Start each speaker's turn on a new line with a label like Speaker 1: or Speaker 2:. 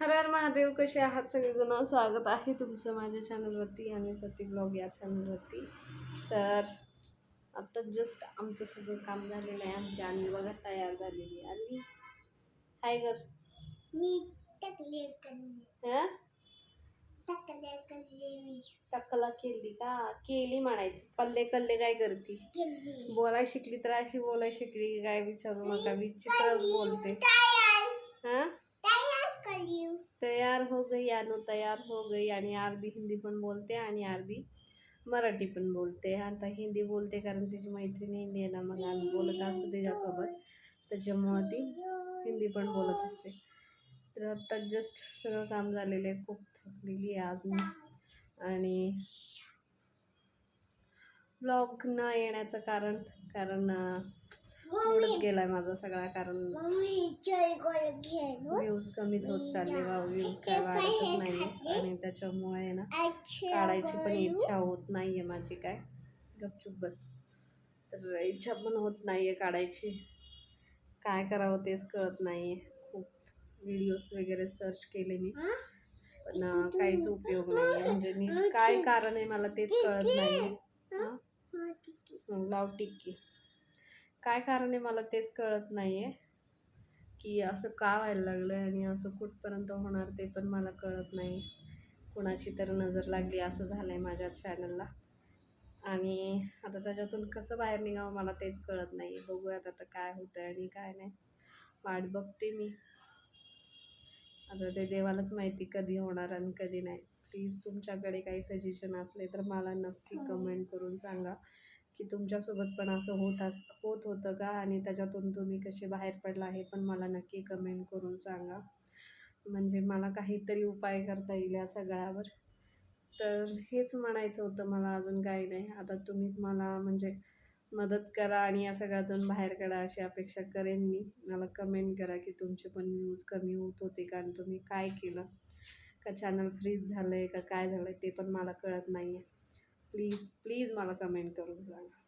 Speaker 1: हर हर महादेव कसे आहात? सगळेजण स्वागत आहे तुमचं माझ्या चॅनलवरती आणि सती ब्लॉग या चॅनलवरती तर आता जस्ट आमचं सगळं काम झालेलं आहे. आमची अन्नी बघा तयार झालेली आहे आणि काय कर हं? टक्कला केली का? केली म्हणायची. पल्ले कल्ले काय करती? बोलाय शिकली तर अशी बोलाय शिकली. की काय विचारू नका. विचित्रच बोलते. हा?
Speaker 2: तयार
Speaker 1: हो गई अनु तयार हो गई. आणि अर्धी हिंदी पण बोलते आणि अर्धी मराठी पण बोलते. आता हिंदी बोलते कारण तिची मैत्रिणी हिंदी आहे ना मग आम्ही बोलत असतो तिच्यासोबत. त्याच्यामुळं ती हिंदी पण बोलत असते. तर आत्ता जस्ट सगळं काम झालेलं आहे. खूप थकलेली आहे आज मी. आणि ब्लॉग न येण्याचं कारण कारण उडत गेलाय माझा सगळा कारण व्ह्यूज कमीच होत चालले बा व्ह्यूज काय वाढतच नाही आणि त्याच्यामुळे ना काढायची पण इच्छा होत नाहीये माझी काय. गपचूप बस. तर इच्छा पण होत नाहीये काढायची. काय करावं तेच कळत नाहीये. खूप व्हिडिओज वगैरे सर्च केले मी. पण काहीच उपयोग नाही म्हणजे मी काय कारण आहे मला तेच कळत नाही लाव टिक्की. काय कारण आहे मला तेच कळत नाही आहे की असं का व्हायला लागलं आहे आणि असं कुठपर्यंत होणार ते पण मला कळत नाही. कुणाची तर नजर लागली असं झालं आहे माझ्या चॅनलला आणि आता त्याच्यातून कसं बाहेर निघावं मला तेच कळत नाही बघूयात आता काय होतं आहे आणि काय नाही. वाट बघते मी. आता ते देवालाच माहिती कधी होणार आणि कधी नाही. प्लीज तुमच्याकडे काही सजेशन असले तर मला नक्की कमेंट करून सांगा. की तुमच्यासोबत पण असं होत अस होत होतं का? आणि त्याच्यातून तुम्ही कसे बाहेर पडला हे पण मला नक्की कमेंट करून सांगा. म्हणजे मला काहीतरी उपाय करता येईल या सगळ्यावर. तर हेच म्हणायचं होतं मला अजून काही नाही. आता तुम्हीच मला म्हणजे मदत करा आणि या सगळ्यातून बाहेर काढा अशी अपेक्षा करेन मी. मला कमेंट करा की तुमचे पण व्ह्यूज कमी होत होते कारण तुम्ही काय केलं? का चॅनल फ्रीज झालं आहे का काय झालं आहे ते पण मला कळत नाही आहे प्लीज प्लीज मला कमेंट करून सांगा.